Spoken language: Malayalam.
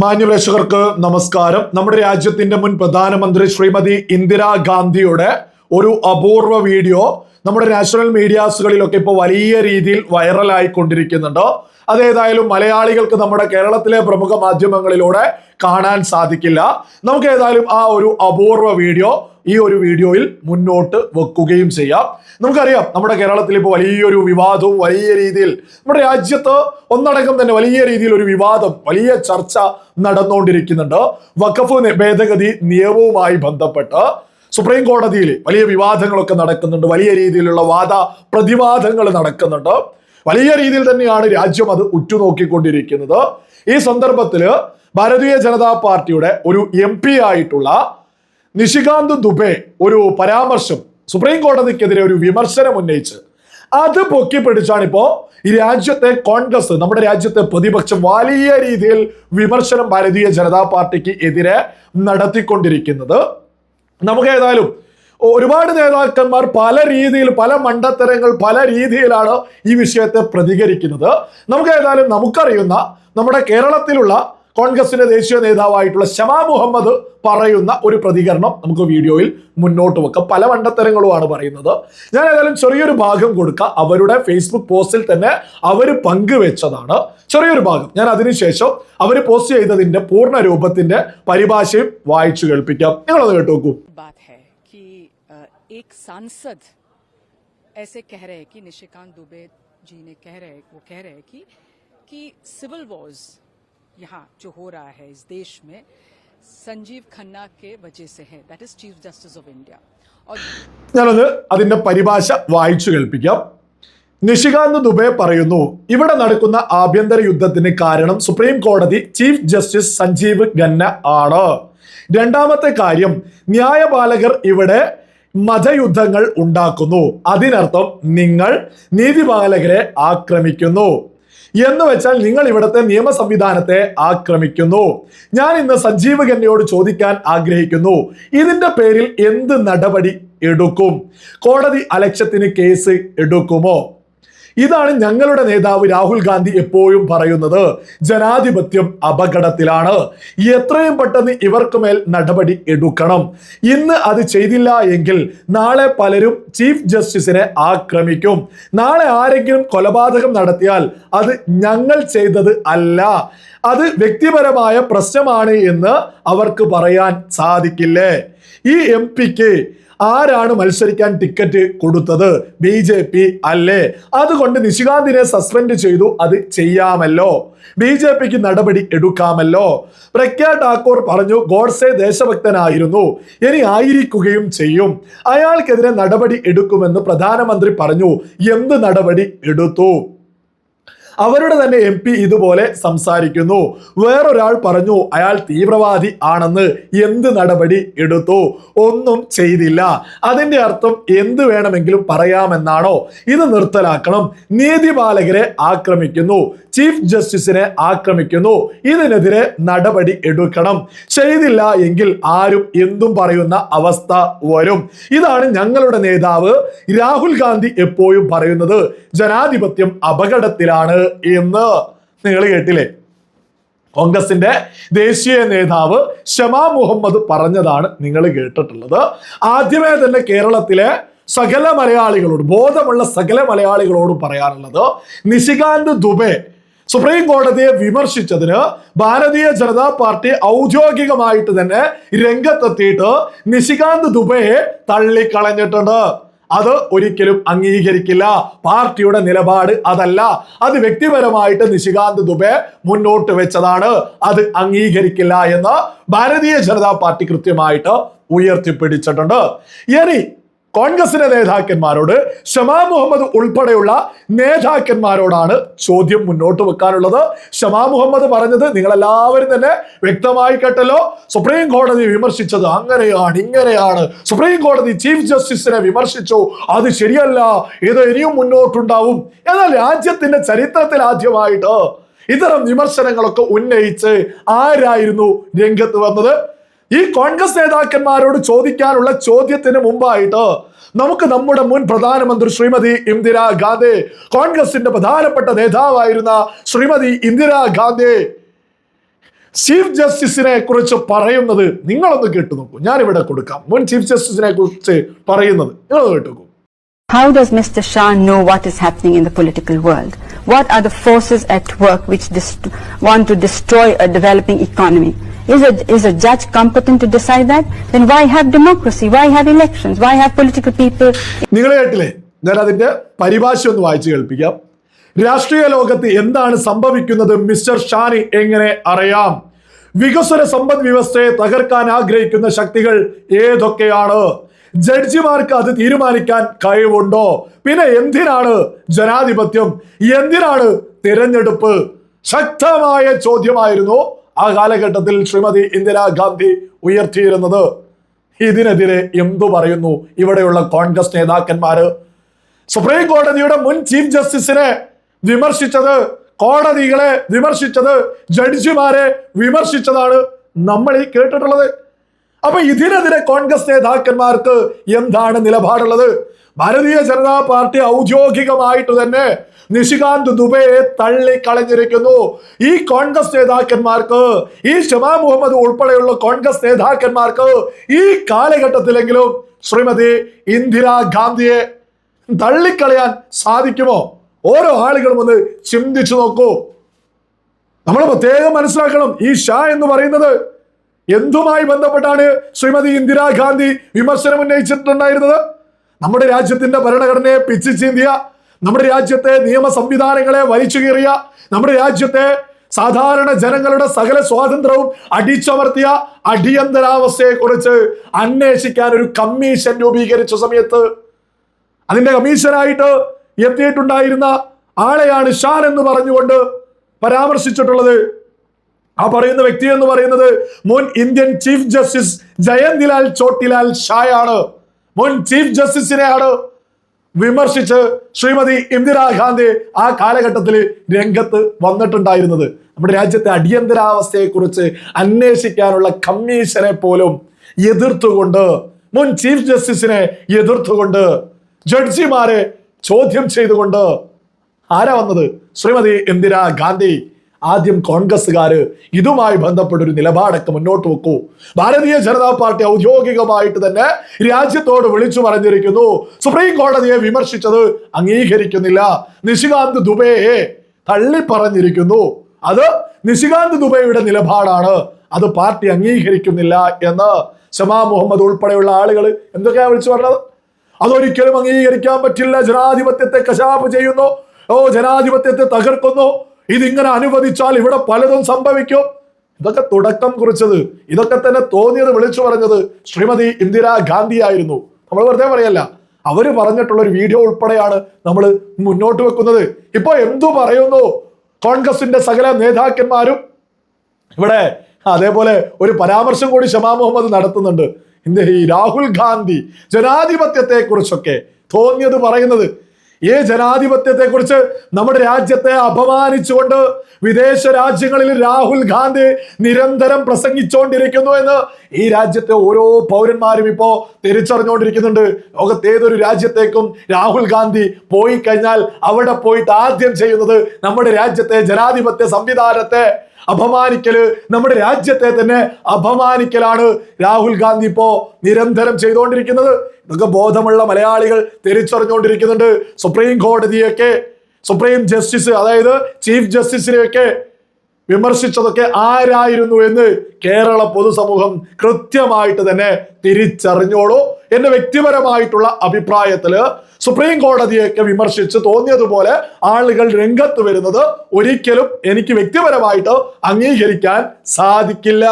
മാന്യപ്രേക്ഷകർക്ക് നമസ്കാരം. നമ്മുടെ രാജ്യത്തിന്റെ മുൻ പ്രധാനമന്ത്രി ശ്രീമതി ഇന്ദിരാഗാന്ധിയുടെ ഒരു അപൂർവ വീഡിയോ നമ്മുടെ നാഷണൽ മീഡിയാസുകളിലൊക്കെ ഇപ്പോൾ വലിയ രീതിയിൽ വൈറലായി കൊണ്ടിരിക്കുന്നുണ്ട് അതേതായാലും മലയാളികൾക്ക് നമ്മുടെ കേരളത്തിലെ പ്രമുഖ മാധ്യമങ്ങളിലൂടെ കാണാൻ സാധിക്കില്ല. നമുക്ക് ഏതായാലും ആ ഒരു അപൂർവ വീഡിയോ ഈ ഒരു വീഡിയോയിൽ മുന്നോട്ട് വെക്കുകയും ചെയ്യാം. നമുക്കറിയാം നമ്മുടെ കേരളത്തിൽ ഇപ്പോൾ വലിയൊരു വിവാദവും വലിയ രീതിയിൽ നമ്മുടെ രാജ്യത്ത് ഒന്നടങ്കം തന്നെ വലിയ രീതിയിൽ ഒരു വിവാദം വലിയ ചർച്ച നടന്നുകൊണ്ടിരിക്കുന്നുണ്ട്. വഖഫ് ഭേദഗതി നിയമവുമായി ബന്ധപ്പെട്ട് സുപ്രീം കോടതിയിൽ വലിയ വിവാദങ്ങളൊക്കെ നടക്കുന്നുണ്ട്. വലിയ രീതിയിലുള്ള വാദ പ്രതിവാദങ്ങൾ നടക്കുന്നുണ്ട്. വലിയ രീതിയിൽ തന്നെയാണ് രാജ്യം അത് ഉറ്റുനോക്കിക്കൊണ്ടിരിക്കുന്നത്. ഈ സന്ദർഭത്തിൽ ഭാരതീയ ജനതാ പാർട്ടിയുടെ ഒരു എം ആയിട്ടുള്ള നിഷികാന്ത് ദുബെ ഒരു പരാമർശം സുപ്രീം കോടതിക്കെതിരെ ഒരു വിമർശനം ഉന്നയിച്ച്. അത് പൊക്കി പിടിച്ചാണ് ഇപ്പോ ഈ രാജ്യത്തെ കോൺഗ്രസ് നമ്മുടെ രാജ്യത്തെ പ്രതിപക്ഷം വലിയ രീതിയിൽ വിമർശനം ഭാരതീയ ജനതാ പാർട്ടിക്ക് എതിരെ നടത്തിക്കൊണ്ടിരിക്കുന്നത്. നമുക്ക് ഏതായാലും ഒരുപാട് നേതാക്കന്മാർ പല രീതിയിൽ പല മണ്ടത്തരങ്ങൾ പല രീതിയിലാണ് ഈ വിഷയത്തെ പ്രതികരിക്കുന്നത്. നമുക്ക് ഏതായാലും നമുക്കറിയുന്ന നമ്മുടെ കേരളത്തിലുള്ള കോൺഗ്രസിന്റെ ദേശീയ നേതാവായിട്ടുള്ള ഷമാ മുഹമ്മദ് പറയുന്ന ഒരു പ്രതികരണം നമുക്ക് വീഡിയോയിൽ മുന്നോട്ട് വെക്കാം പല മണ്ടത്തരങ്ങളുമാണ് പറയുന്നത് ഞാൻ ഏതായാലും ചെറിയൊരു ഭാഗം കൊടുക്കുക അവരുടെ ഫേസ്ബുക്ക് പോസ്റ്റിൽ തന്നെ അവർ പങ്കുവെച്ചതാണ് ചെറിയൊരു ഭാഗം ഞാൻ അതിനുശേഷം അവർ പോസ്റ്റ് ചെയ്തതിന്റെ പൂർണ്ണ രൂപത്തിന്റെ പരിഭാഷയും വായിച്ചു കേൾപ്പിക്കാം നിങ്ങളത് കേട്ടു നോക്കൂ बात है कि अ, एक सांसद ऐसे कह रहे हैं कि निशिकांत दुबे जी ने कह रहे वो कह रहे हैं कि कि सिविल वॉर्स यहाँ जो हो रहा है इस देश में संजीव खन्ना के वजह से है that is chief justice of India और ഞാനത് അതിന്റെ പരിഭാഷ വായിച്ചു കേൾപ്പിക്കാം നിഷികാന്ത് ദുബെ പറയുന്നു ഇവിടെ നടക്കുന്ന ആഭ്യന്തര യുദ്ധത്തിന് കാരണം സുപ്രീം കോടതി ചീഫ് ജസ്റ്റിസ് സഞ്ജീവ് ഖന്ന ആണ് രണ്ടാമത്തെ കാര്യം ന്യായപാലകർ ഇവിടെ മതയുദ്ധങ്ങൾ ഉണ്ടാക്കുന്നു അതിനർത്ഥം നിങ്ങൾ നീതിപാലകരെ ആക്രമിക്കുന്നു എന്ന് വെച്ചാൽ നിങ്ങൾ ഇവിടുത്തെ നിയമ സംവിധാനത്തെ ആക്രമിക്കുന്നു. ഞാൻ ഇന്ന് സഞ്ജീവ് ഖന്നയോട് ചോദിക്കാൻ ആഗ്രഹിക്കുന്നു. ഇതിന്റെ പേരിൽ എന്ത് നടപടി എടുക്കും? കോടതി അലക്ഷ്യത്തിന് കേസ് എടുക്കുമോ? ഇതാണ് ഞങ്ങളുടെ നേതാവ് രാഹുൽ ഗാന്ധി എപ്പോഴും പറയുന്നത്. ജനാധിപത്യം അപകടത്തിലാണ്. എത്രയും പെട്ടെന്ന് ഇവർക്ക് മേൽ നടപടി എടുക്കണം. ഇന്ന് അത് ചെയ്തില്ല എങ്കിൽ നാളെ പലരും ചീഫ് ജസ്റ്റിസിനെ ആക്രമിക്കും. നാളെ ആരെങ്കിലും കൊലപാതകം നടത്തിയാൽ അത് ഞങ്ങൾ ചെയ്തത് അല്ല. അത് വ്യക്തിപരമായ പ്രശ്നമാണ് എന്ന് അവർക്ക് പറയാൻ സാധിക്കില്ലേ? ഈ എം പിക്ക് ആരാണ് മത്സരിക്കാൻ ടിക്കറ്റ് കൊടുത്തത്? ബി ജെ പി അല്ലേ? അതുകൊണ്ട് നിശികാന്തിനെ സസ്പെൻഡ് ചെയ്തു. അത് ചെയ്യാമല്ലോ. ബി ജെ പിക്ക് നടപടി എടുക്കാമല്ലോ. പ്രഖ്യാ ഠാക്കൂർ പറഞ്ഞു ഗോഡ്സെ ദേശഭക്തനായിരുന്നു. ഇനി ആയിരിക്കുകയും ചെയ്യും. അയാൾക്കെതിരെ നടപടി എടുക്കുമെന്ന് പ്രധാനമന്ത്രി പറഞ്ഞു. എന്ത് നടപടി എടുത്തു? അവരുടെ തന്നെ എം ഇതുപോലെ സംസാരിക്കുന്നു. വേറൊരാൾ പറഞ്ഞു അയാൾ തീവ്രവാദി ആണെന്ന് എന്ത് നടപടി എടുത്തു? ഒന്നും ചെയ്തില്ല. അതിന്റെ അർത്ഥം എന്ത് വേണമെങ്കിലും പറയാമെന്നാണോ? ഇത് നിർത്തലാക്കണം. നീതിപാലകരെ ആക്രമിക്കുന്നു. ചീഫ് ജസ്റ്റിസിനെ ആക്രമിക്കുന്നു. ഇതിനെതിരെ നടപടി എടുക്കണം. ചെയ്തില്ല എങ്കിൽ ആരും എന്തും പറയുന്ന അവസ്ഥ വരും. ഇതാണ് ഞങ്ങളുടെ നേതാവ് രാഹുൽ ഗാന്ധി എപ്പോഴും പറയുന്നത്. ജനാധിപത്യം അപകടത്തിലാണ്. എന്ന് നിങ്ങൾ കേട്ടില്ലേ? കോൺഗ്രസിന്റെ ദേശീയ നേതാവ് ഷമാ മുഹമ്മദ് പറഞ്ഞതാണ് നിങ്ങൾ കേട്ടിട്ടുള്ളത്. ആദ്യമേ തന്നെ കേരളത്തിലെ സകല മലയാളികളോട് ബോധമുള്ള സകല മലയാളികളോടും പറയാനുള്ളത് നിശികാന്ത് ദുബെ സുപ്രീം കോടതിയെ വിമർശിച്ചതിന് ഭാരതീയ ജനതാ പാർട്ടി ഔദ്യോഗികമായിട്ട് തന്നെ രംഗത്തെത്തിയിട്ട് നിശികാന്ത് ദുബെയെ തള്ളിക്കളഞ്ഞിട്ടുണ്ട്. അത് ഒരിക്കലും അംഗീകരിക്കില്ല. പാർട്ടിയുടെ നിലപാട് അതല്ല. അത് വ്യക്തിപരമായിട്ട് നിശികാന്ത് ദുബെ മുന്നോട്ട് വെച്ചതാണ്. അത് അംഗീകരിക്കില്ല എന്ന് ഭാരതീയ ജനതാ പാർട്ടി കൃത്യമായിട്ട് ഉയർത്തിപ്പിടിച്ചിട്ടുണ്ട്. ഇനി കോൺഗ്രസിന്റെ നേതാക്കന്മാരോട് ഷമാ മുഹമ്മദ് ഉൾപ്പെടെയുള്ള നേതാക്കന്മാരോടാണ് ചോദ്യം മുന്നോട്ട് വെക്കാനുള്ളത്. ഷമാ മുഹമ്മദ് പറഞ്ഞത് നിങ്ങൾ എല്ലാവരും തന്നെ വ്യക്തമായി കേട്ടല്ലോ. സുപ്രീം കോടതി വിമർശിച്ചത് അങ്ങനെയാണ് ഇങ്ങനെയാണ്. സുപ്രീം കോടതി ചീഫ് ജസ്റ്റിസിനെ വിമർശിച്ചു. അത് ശരിയല്ല ഇത് ഇനിയും മുന്നോട്ടുണ്ടാവും. എന്നാൽ രാജ്യത്തിന്റെ ചരിത്രത്തിൽ ആദ്യമായിട്ട് ഇത്തരം വിമർശനങ്ങളൊക്കെ ഉന്നയിച്ച് ആരായിരുന്നു രംഗത്ത് വന്നത്? ഈ കോൺഗ്രസ് നേതാക്കന്മാരോട് ചോദിക്കാനുള്ള ചോദ്യത്തിന് മുമ്പായിട്ട് നമുക്ക് നമ്മുടെ മുൻ പ്രധാനമന്ത്രി ശ്രീമതി ഇന്ദിരാഗാന്ധി കോൺഗ്രസിന്റെ പ്രധാനപ്പെട്ട നേതാവായിരുന്ന ശ്രീമതി ഇന്ദിരാഗാന്ധി ചീഫ് ജസ്റ്റിസിനെ കുറിച്ച് പറയുന്നത് നിങ്ങളൊന്ന് കേട്ടു നോക്കൂ ഞാൻ ഇവിടെ കൊടുക്കാം മുൻ ചീഫ് ജസ്റ്റിസിനെ കുറിച്ച് പറയുന്നത് നിങ്ങൾ കേട്ടു How does Mr. Shah know what is happening in the political world? What are the forces at work which want to destroy a developing economy? Is a, is a judge competent to decide that? Then why have democracy? Why have elections? Why have political people? നിങ്ങൾ കേട്ടില്ലേ? ഞാൻ അതിന്റെ പരിഭാഷ ഒന്ന് വായിച്ചു കേൾപ്പിക്കാം. രാഷ്ട്രീയ ലോകത്ത് എന്താണ് സംഭവിക്കുന്നത്? മിസ്റ്റർ ഷാനി എങ്ങനെ അറിയാം? വികസന സമ്പദ് വ്യവസ്ഥയെ തകർക്കാൻ ആഗ്രഹിക്കുന്ന ശക്തികൾ ഏതൊക്കെയാണ്? ജഡ്ജിമാർക്ക് അത് തീരുമാനിക്കാൻ കഴിവുണ്ടോ? പിന്നെ എന്തിനാണ് ജനാധിപത്യം? എന്തിനാണ് തിരഞ്ഞെടുപ്പ്? ശക്തമായ ചോദ്യമായിരുന്നു ആ കാലഘട്ടത്തിൽ ശ്രീമതി ഇന്ദിരാഗാന്ധി ഉയർത്തിയിരുന്നത് ഇതിനെതിരെ എന്തു പറയുന്നു? ഇവിടെയുള്ള കോൺഗ്രസ് നേതാക്കന്മാര്. സുപ്രീം കോടതിയുടെ മുൻ ചീഫ് ജസ്റ്റിസിനെ വിമർശിച്ചത് കോടതികളെ വിമർശിച്ചത് ജഡ്ജിമാരെ വിമർശിച്ചതാണ് നമ്മൾ ഈ കേട്ടിട്ടുള്ളത്. അപ്പൊ ഇതിനെതിരെ കോൺഗ്രസ് നേതാക്കന്മാർക്ക് എന്താണ് നിലപാടുള്ളത്? ഭാരതീയ ജനതാ പാർട്ടി ഔദ്യോഗികമായിട്ട് തന്നെ നിഷികാന്ത് ദുബെയെ തള്ളിക്കളഞ്ഞിരിക്കുന്നു. ഈ കോൺഗ്രസ് നേതാക്കന്മാർക്ക് ഈ ഷമാ മുഹമ്മദ് ഉൾപ്പെടെയുള്ള കോൺഗ്രസ് നേതാക്കന്മാർക്ക് ഈ കാലഘട്ടത്തിലെങ്കിലും ശ്രീമതി ഇന്ദിരാഗാന്ധിയെ തള്ളിക്കളയാൻ സാധിക്കുമോ? ഓരോ ആളുകളും ഒന്ന് ചിന്തിച്ചു നോക്കൂ. നമ്മൾ പ്രത്യേകം മനസ്സിലാക്കണം. ഈ ഷാ എന്ന് പറയുന്നത് എന്തുമായി ബന്ധപ്പെട്ടാണ് ശ്രീമതി ഇന്ദിരാഗാന്ധി വിമർശനം ഉന്നയിച്ചിട്ടുണ്ടായിരുന്നത്? നമ്മുടെ രാജ്യത്തിന്റെ ഭരണഘടനയെ പിച്ചു ചീന്തിയ നമ്മുടെ രാജ്യത്തെ നിയമ സംവിധാനങ്ങളെ വലിച്ചു കീറിയ നമ്മുടെ രാജ്യത്തെ സാധാരണ ജനങ്ങളുടെ സകല സ്വാതന്ത്ര്യവും അടിച്ചമർത്തിയ അടിയന്തരാവസ്ഥയെ കുറിച്ച് അന്വേഷിക്കാൻ ഒരു കമ്മീഷൻ രൂപീകരിച്ച സമയത്ത് അതിന്റെ കമ്മീഷനായിട്ട് എത്തിയിട്ടുണ്ടായിരുന്ന ആളെയാണ് ഷാൻ എന്ന് പറഞ്ഞുകൊണ്ട് പരാമർശിച്ചിട്ടുള്ളത്. ആ പറയുന്ന വ്യക്തി എന്ന് പറയുന്നത് മുൻ Indian chief justice Jayantilal Chhotalal ഷായാണ്. മുൻ ചീഫ് ജസ്റ്റിസിനെയാണ് വിമർശിച്ച് ശ്രീമതി ഇന്ദിരാഗാന്ധി ആ കാലഘട്ടത്തിൽ രംഗത്ത് വന്നിട്ടുണ്ടായിരുന്നത്. നമ്മുടെ രാജ്യത്തെ അടിയന്തരാവസ്ഥയെക്കുറിച്ച് അന്വേഷിക്കാനുള്ള കമ്മീഷനെ പോലും എതിർത്തുകൊണ്ട് മുൻ ചീഫ് ജസ്റ്റിസിനെ എതിർത്തുകൊണ്ട് ജഡ്ജിമാരെ ചോദ്യം ചെയ്തുകൊണ്ട് ആരാ വന്നത്? ശ്രീമതി ഇന്ദിരാ ഗാന്ധി. ആദ്യം കോൺഗ്രസ്സുകാര് ഇതുമായി ബന്ധപ്പെട്ട ഒരു നിലപാടൊക്കെ മുന്നോട്ട് വെക്കൂ. ഭാരതീയ ജനതാ പാർട്ടി ഔദ്യോഗികമായിട്ട് തന്നെ രാജ്യത്തോട് വിളിച്ചു പറഞ്ഞിരിക്കുന്നു. സുപ്രീം കോടതിയെ വിമർശിച്ചത് അംഗീകരിക്കുന്നില്ല. നിശികാന്ത് ദുബെയെ തള്ളി പറഞ്ഞിരിക്കുന്നു അത് നിശികാന്ത് ദുബൈയുടെ നിലപാടാണ്. അത് പാർട്ടി അംഗീകരിക്കുന്നില്ല എന്ന്. ഷമാ മുഹമ്മദ് ഉൾപ്പെടെയുള്ള ആളുകൾ എന്തൊക്കെയാ വിളിച്ചു പറഞ്ഞത്? അതൊരിക്കലും അംഗീകരിക്കാൻ പറ്റില്ല. ജനാധിപത്യത്തെ കശാപ്പ് ചെയ്യുന്നു. ഓ ജനാധിപത്യത്തെ തകർക്കുന്നു. ഇതിങ്ങനെ അനുവദിച്ചാൽ ഇവിടെ പലതും സംഭവിക്കും. ഇതൊക്കെ തുടക്കം കുറിച്ചത് ഇതൊക്കെ തന്നെ തോന്നിയത് വിളിച്ചു പറഞ്ഞത് ശ്രീമതി ഇന്ദിരാ ഗാന്ധി ആയിരുന്നു. നമ്മൾ വെറുതെ പറയല്ല അവർ പറഞ്ഞിട്ടുള്ള ഒരു വീഡിയോ ഉൾപ്പെടെയാണ് നമ്മൾ മുന്നോട്ട് വെക്കുന്നത്. ഇപ്പൊ എന്തു പറയുന്നു? കോൺഗ്രസിന്റെ സകല നേതാക്കന്മാരും ഇവിടെ അതേപോലെ ഒരു പരാമർശം കൂടി ഷമാ മുഹമ്മദ് നടത്തുന്നുണ്ട്. ഈ രാഹുൽ ഗാന്ധി ജനാധിപത്യത്തെ കുറിച്ചൊക്കെ തോന്നിയത് പറയുന്നത് ഈ ജനാധിപത്യത്തെ കുറിച്ച് നമ്മുടെ രാജ്യത്തെ അപമാനിച്ചുകൊണ്ട് വിദേശ രാജ്യങ്ങളിൽ രാഹുൽ ഗാന്ധി നിരന്തരം പ്രസംഗിച്ചുകൊണ്ടിരിക്കുന്നു എന്ന് ഈ രാജ്യത്തെ ഓരോ പൗരന്മാരും ഇപ്പോ തിരിച്ചറിഞ്ഞുകൊണ്ടിരിക്കുന്നുണ്ട് ലോകത്തെ ഏതൊരു രാജ്യത്തേക്കും രാഹുൽ ഗാന്ധി പോയി കഴിഞ്ഞാൽ അവിടെ പോയിട്ട് ആദ്യം ചെയ്യുന്നത് നമ്മുടെ രാജ്യത്തെ ജനാധിപത്യ സംവിധാനത്തെ അപമാനിക്കൽ നമ്മുടെ രാജ്യത്തെ തന്നെ അപമാനിക്കലാണ് രാഹുൽ ഗാന്ധി ഇപ്പോ നിരന്തരം ചെയ്തുകൊണ്ടിരിക്കുന്നത്. ഇതൊക്കെ ബോധമുള്ള മലയാളികൾ തിരിച്ചറിഞ്ഞുകൊണ്ടിരിക്കുന്നുണ്ട്. സുപ്രീം കോടതിയൊക്കെ സുപ്രീം ജസ്റ്റിസ് അതായത് ചീഫ് ജസ്റ്റിസിനെയൊക്കെ വിമർശിച്ചതൊക്കെ ആരായിരുന്നു എന്ന് കേരള പൊതുസമൂഹം കൃത്യമായിട്ട് തന്നെ തിരിച്ചറിഞ്ഞോളൂ. എന്റെ വ്യക്തിപരമായിട്ടുള്ള അഭിപ്രായത്തിൽ സുപ്രീം കോടതിയൊക്കെ വിമർശിച്ച് തോന്നിയതുപോലെ ആളുകൾ രംഗത്ത് വരുന്നത് ഒരിക്കലും എനിക്ക് വ്യക്തിപരമായിട്ട് അംഗീകരിക്കാൻ സാധിക്കില്ല.